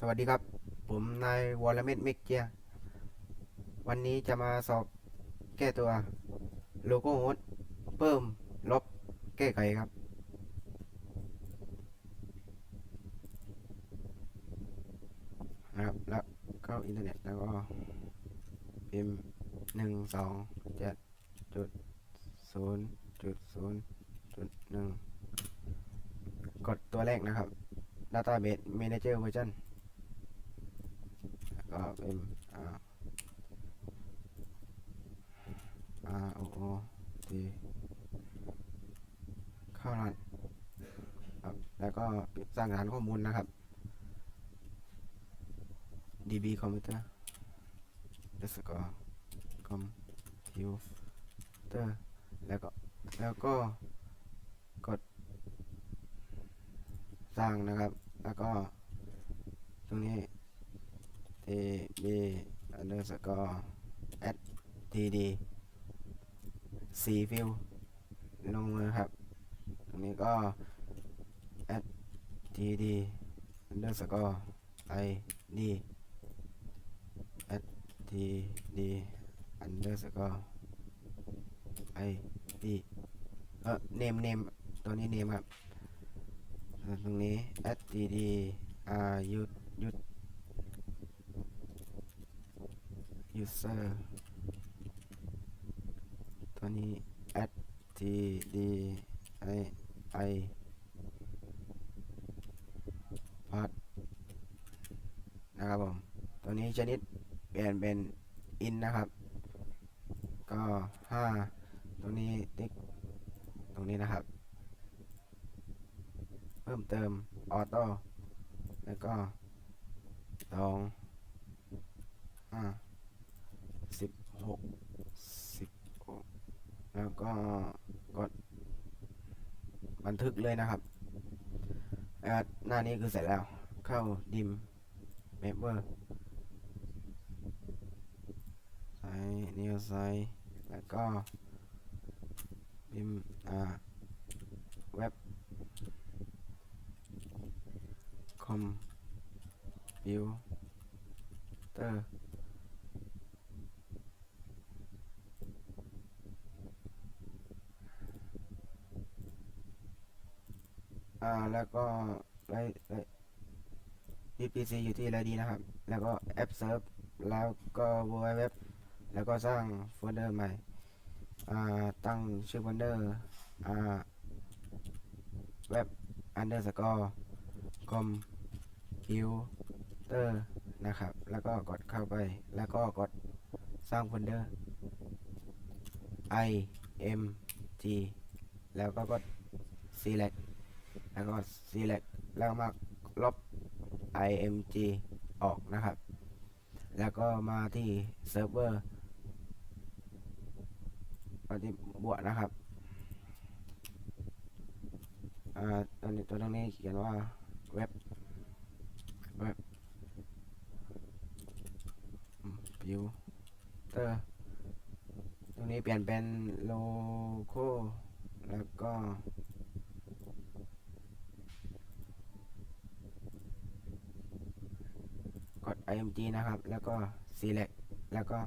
สวัสดีครับ ผมนายวรเมธเมกเกีย วันนี้จะมาสอบแก้ตัวโลโก้โฮสเพิ่มลบแก้ไขครับ นะครับ แล้วเข้าอินเทอร์เน็ตแล้วก็พิมพ์หนึ่งสองเจ็ดจุดศูนย์จุดศูนย์จุดหนึ่งกดตัวแรกนะครับ Database Manager Version แล้วก็เป็นอ่า R O O T เข้ารหัสครับแล้วก็สร้างฐานข้อมูลนะครับ DB คอมพิวเตอร์ underscore computer แล้วก็แล้วก็กดสร้างนะครับ แล้วก็ตรงนี้ t b underscore at td c fill ลงมือครับ ตรงนี้ก็ at td underscore i d at td underscore i d เออ name name ตัวนี้ name ครับ ตรงนี้ at td r u u user ตัวนี้ at td i i p a t นะครับผม ตัวนี้ชนิดเปลี่ยนเป็น in นะครับ ก็ 5 ตรงนี้ติ๊กตรงนี้นะครับ เพิ่มเติมออโต้แล้วก็สอง หกสิบหกแล้วก็กดบันทึกเลยนะครับหน้านี้คือเสร็จแล้ว เข้าดิมเมเบอร์ใส่นิวใส่แล้วก็ดิมอ่าเว็บคอมพิวเตอร์อ่า แล้วก็ไลไล PC อยู่ที่ไรดีนะครับ แล้วก็แอปเซิร์ฟแล้วก็ www แล้วก็สร้างโฟลเดอร์ใหม่อ่าตั้งชื่อโฟลเดอร์อ่าเว็บ underscore com พิวเตอร์นะครับ แล้วก็กดเข้าไป แล้วก็กดสร้างโฟลเดอร์ i m g แล้วก็กด select แล้วก็ select แล้วมาลบ i m g ออกนะครับ แล้วก็ มาที่เซิร์ฟเวอร์มาที่บวกนะครับ อ่าตัวนี้ตัวตรงนี้เขียนว่าเว็บเว็บพิวเตอร์ตรงนี้เปลี่ยนเป็นโลโก้แล้วก็กด img นะครับ แล้วก็ select แล้วก็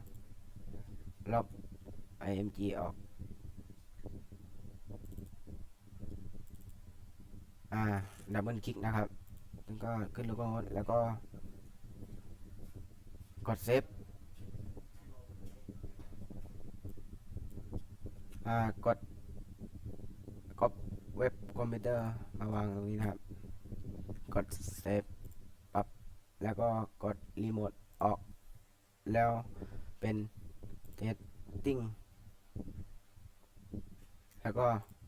ลบ img ออกอ่าดับเบิลคลิกนะครับแล้วก็ขึ้นโลโก้โฮสแล้วก็ กดเซฟอ่ากดก๊อปเว็บคอมพิวเตอร์มาวางตรงนี้นะครับ กดเซฟปรับแล้วก็กดรีโมทออก แล้วเป็นเทสติ้งแล้วก็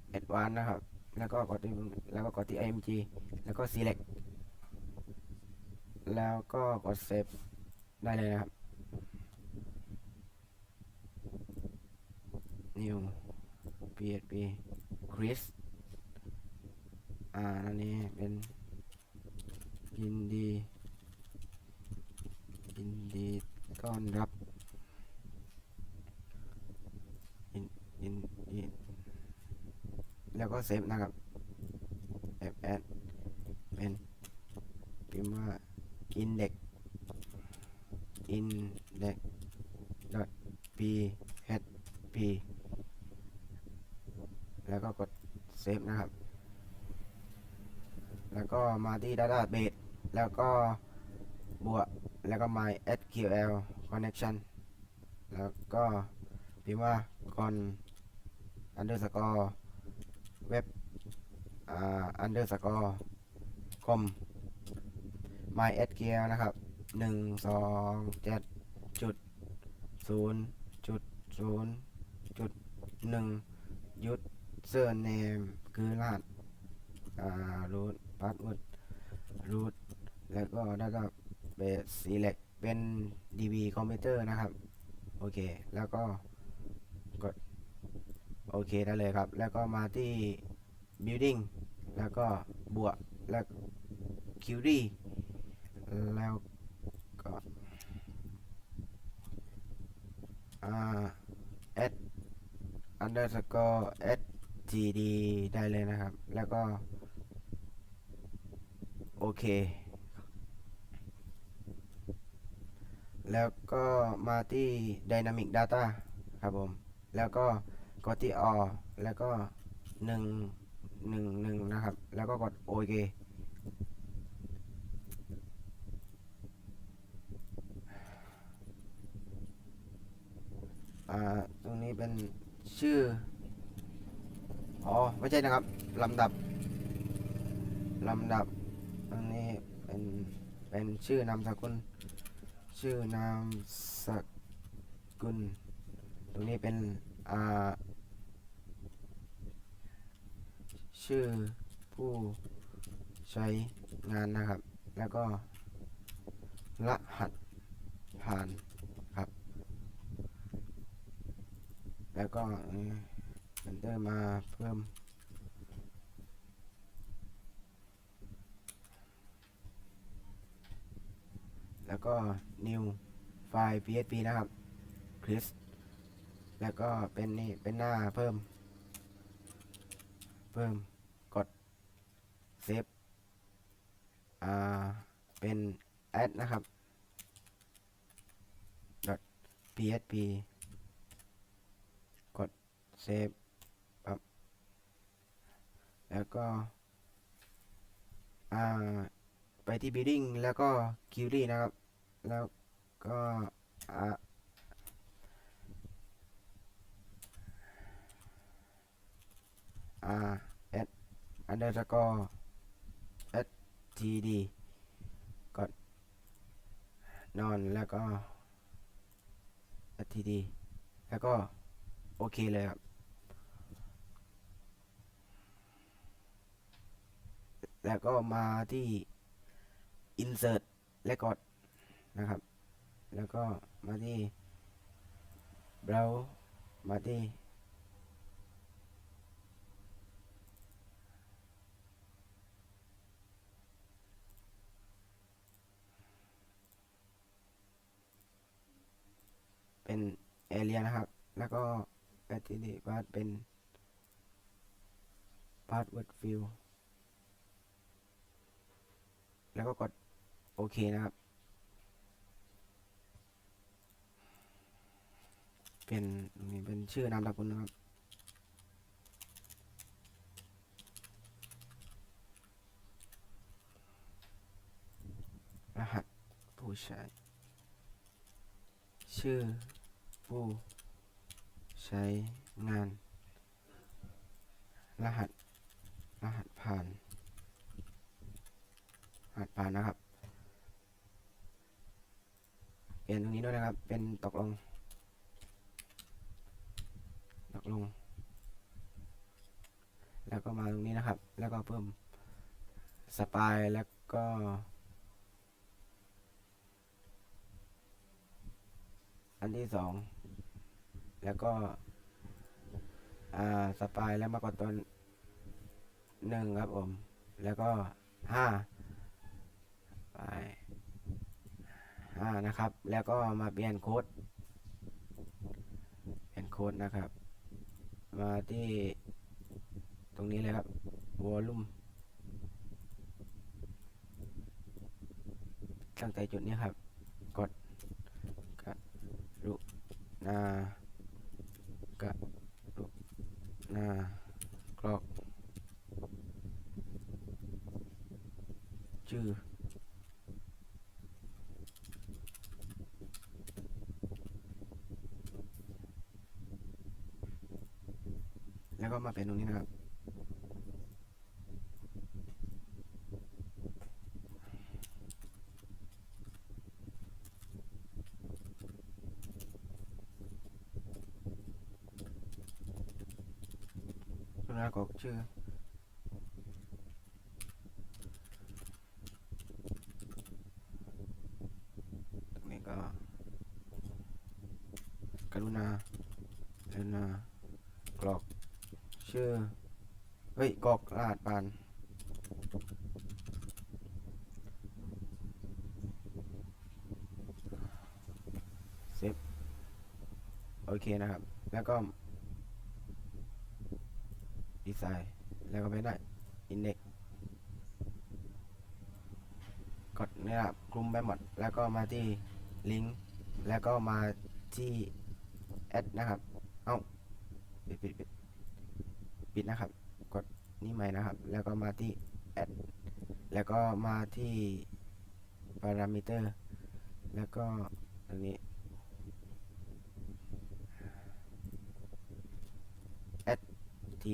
แอดวานนะครับ แล้วก็กดที่แล้วก็กดที่ img แล้วก็ select แล้วก็กด save ได้เลยนะครับ new php chris อ่าอันนี้เป็นยินดียินดี ต้อนรับยินยินยินแล้วก็เซฟนะครับแอดแอดเป็นพิมพ์ว่า in index index dot php แล้วก็กด save นะครับ แล้วก็มาที่ database แล้วก็บวก แล้วก็ mysql connection แล้วก็พิมพ์ว่า con underscore web อ่า underscore com mysql นะครับหนึ่งสองเจ็ดจุดศูนย์จุดศูนย์จุดหนึ่งยุดเซอร์เนมคือรหัสอ่า root password root แล้วก็ database select เป็น db คอมพิวเตอร์นะครับ โอเค แล้วก็กดโอเคได้เลยครับ แล้วก็มาที่ building แล้วก็บวกแล้ว query แล้วก็อ่า add underscore std ได้เลยนะครับ แล้วก็ โอเค แล้วก็มาที่ dynamic data ครับผม แล้วก็กดที่ all แล้วก็หนึ่งหนึ่งหนึ่งนะครับ แล้วก็กดโอเคอ่าตรงนี้เป็นชื่อ อ๋อ ไม่ใช่นะครับ ลำดับ ลำดับตรงนี้เป็น เป็นชื่อนามสกุล ชื่อนามสกุล ตรงนี้เป็นอ่าชื่อผู้ใช้งานนะครับ แล้วก็รหัสผ่านครับ แล้วก็เอนเตอร์มาเพิ่ม แล้วก็ new ไฟล์ php นะครับ chris แล้วก็เป็นนี่ เป็นหน้าเพิ่ม เพิ่ม กด save อ่า เป็น add นะครับ php กด save ปั๊บแล้วก็ อ่า ไปที่ building แล้วก็ query นะครับ แล้วก็อ่าอ่า add underscore std กดนอนแล้วก็ std แล้วก็ โอเคเลยครับ แล้วก็มาที่ insert record นะครับ แล้วก็มาที่ browse มาที่ เป็น area นะครับ แล้วก็ activity path เป็น password field แล้วก็กดโอเคนะครับ เป็นนี่เป็นชื่อนามสกุลนะครับรหัสผู้ใช้ ชื่อผู้ใช้งาน รหัส รหัสผ่าน รหัสผ่านนะครับ เปลี่ยนตรงนี้ด้วยนะครับ เป็นตกลง ตกลง แล้วก็มาตรงนี้นะครับ แล้วก็เพิ่มสปายแล้วก็อันที่สองแล้วก็อ่าสปายแล้วมากดตัวหนึ่งครับผม แล้วก็ห้าไปห้านะครับ แล้วก็มาเปลี่ยนโค้ดเปลี่ยนโค้ดนะครับ มาที่ตรงนี้เลยครับ volume ตั้งแต่จุดนี้ครับ กดกรุณากรุณากรอกชื่อ แล้วก็มาเป็นตรงนี้นะครับตรงนั้นกรอกชื่อ ตรงนี้ก็ กรุณา กรุณากรอก ชื่อ เฮ้ยกอกรหัสผ่าน เซฟ โอเคนะครับ แล้วก็ ดีไซน์ แล้วก็ไปได้อินเด็กกดนี่ครับกลุ่มไปหมด แล้วก็มาที่ลิงก์ แล้วก็มาที่แอดนะครับ เอ้าปิดปิดปิดปิดนะครับ นี่ใหม่นะครับ แล้วก็มาที่แอดแล้วก็มาที่พารามิเตอร์แล้วก็ตรงนี้ add t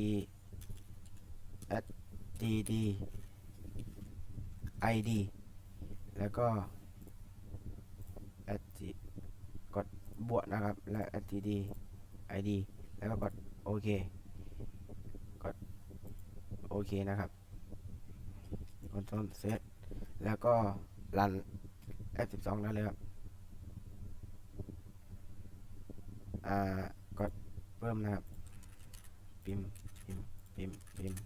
add dd id แล้วก็ add t กดบวกนะครับ แล้ว add dd id แล้วก็กดโอเค โอเคนะครับกดต้นเซตแล้วก็รัน F12 ได้เลยครับอ่ากดเพิ่มนะครับ พิมพ์พิมพ์พิมพ์พิมพ์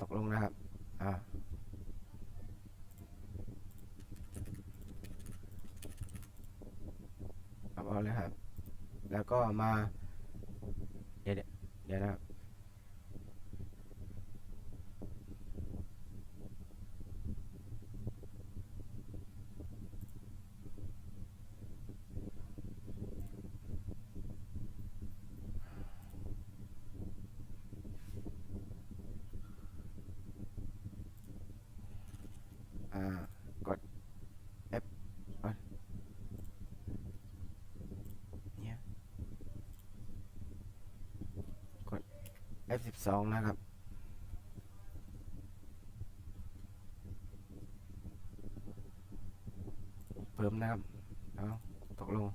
ตกลงนะครับอ่าเอาเอาเลยครับ แล้วก็มา เดี๋ยวเดี๋ยวเดี๋ยวนะครับ อ่า กด F ก่อนเนี่ย กด F12 นะครับ เพิ่มนะครับ เอาตกลง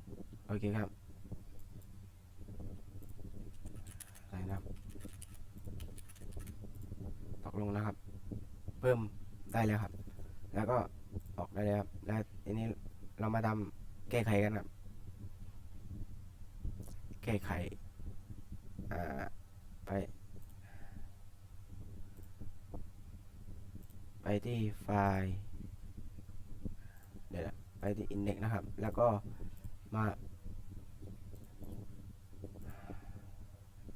โอเคครับใส่นะครับ ตกลงนะครับ เพิ่มได้แล้วครับ แล้วก็ออกได้เลยครับ แล้วทีนี้เรามาทำแก้ไขกันครับ แก้ไข อ่า ไป ไป ที่ไฟล์เดี๋ยวนะไปที่ index นะครับ แล้วก็มา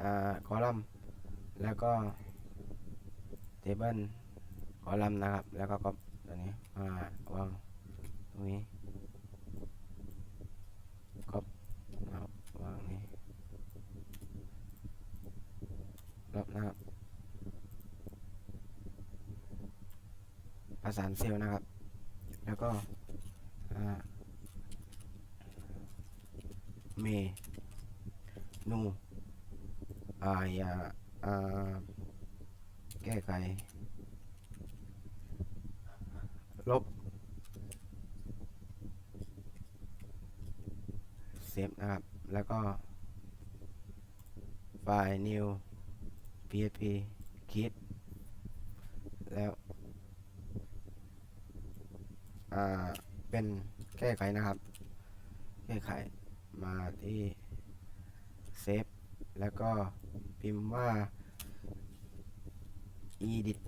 อ่าคอลัมน์แล้วก็ table คอลัมน์นะครับ แล้วก็ก็ตัวนี้มาวางตรงนี้ก็นะครับวางนี่ลบนะครับ ประสานเซลล์นะครับ แล้วก็เมนูอาอย่าแก้ไขลบเซฟนะครับ แล้วก็ไฟล์ new php คิดแล้ว อ่าเป็นแก้ไขนะครับ แก้ไขมาที่เซฟแล้วก็พิมพ์ว่า edit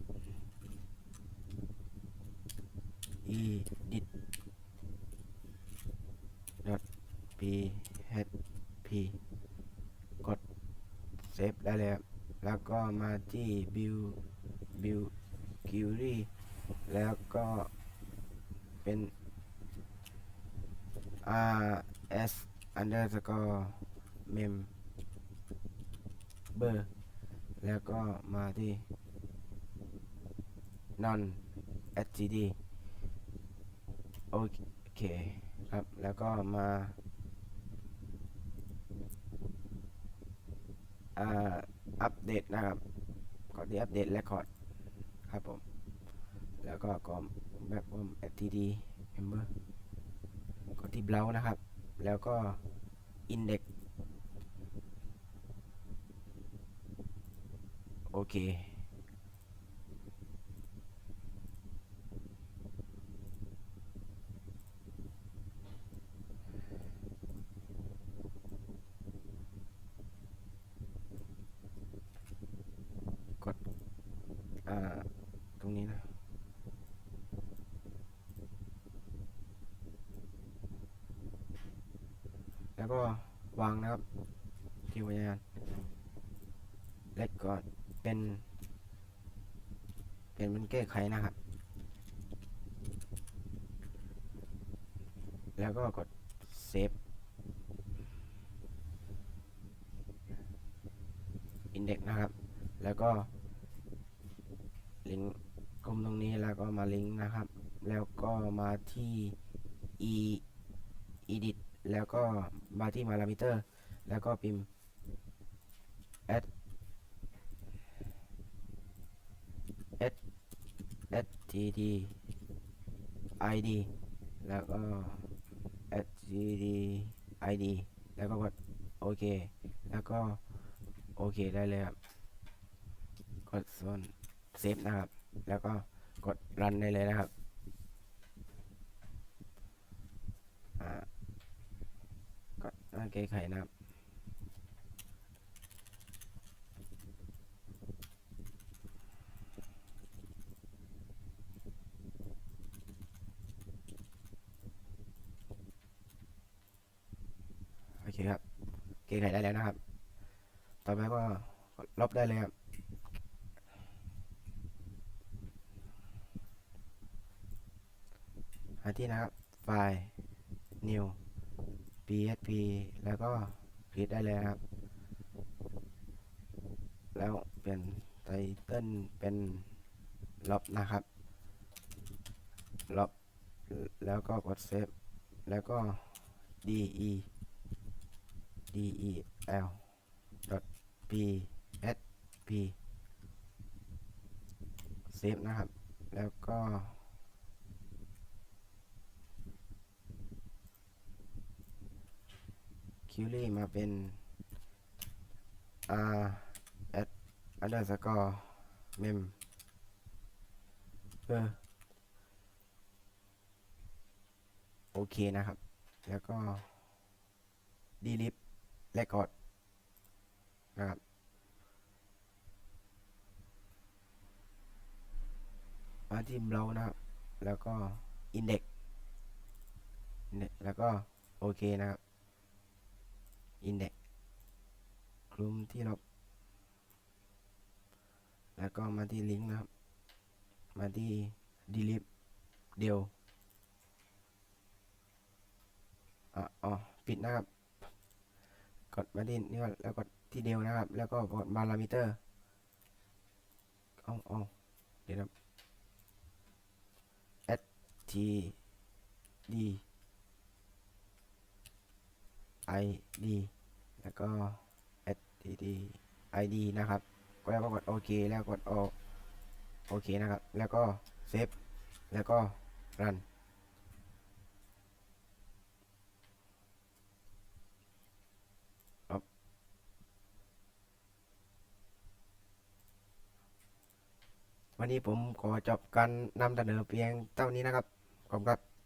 edit php กดเซฟได้เลยครับแล้วก็มาที่ build build query แล้วก็เป็น r s underscore mem เบอร์แล้วก็มาที่ non std โอเคครับ แล้วก็มาอ่าอัปเดตนะครับกดที่อัปเดต record ครับผม แล้วก็กรอแบบผม std member กดที่ browse นะครับ แล้วก็ index โอเคกดอ่าตรงนี้นะ แล้วก็วางนะครับ ที่วิญญาณและก็ เป็นเป็นมันแก้ไขนะครับ แล้วก็กดเซฟอินเด็กนะครับ แล้วก็ลิงก์กลมตรงนี้แล้วก็มาลิงก์นะครับ แล้วก็มาที่ e edit แล้วก็มาที่ parameter แล้วก็พิมพ์ add std id แล้วก็ std id แล้วก็กดโอเค แล้วก็ โอเคได้เลยครับ กดส่วนเซฟนะครับ แล้วก็กดรันได้เลยนะครับอ่ากดอ่าแก้ไขนะครับ เคครับแก้ไขได้แล้วนะครับ ต่อไปก็ลบได้เลยครับหาที่นะครับ ไฟล์ new php แล้วก็คลิกได้เลยครับ แล้วเปลี่ยนไตเติ้ลเป็นลบนะครับลบแล้วก็กดเซฟแล้วก็ de del dot php เซฟนะครับ แล้วก็คิวรี่มาเป็น r at underscore mem เออโอเคนะครับ แล้วก็ delete record นะครับมาที่เรานะครับ แล้วก็ index index แล้วก็โอเคนะครับ index คลุมที่ลบแล้วก็มาที่ลิงก์นะครับ มาที่ delete เดียวอ๋อปิดนะครับ กดมาที่นี่ก่อนแล้วกดที่เดียวนะครับ แล้วก็กด parameter เอาเอาเดี๋ยวนะ s t d i d แล้วก็ s t d i d นะครับก็แล้วก็กดโอเคแล้วกดโอโอเคนะครับ แล้วก็เซฟแล้วก็รัน วันนี้ผมขอจบการนำเสนอเพียงเท่านี้นะครับขอบคุณครับ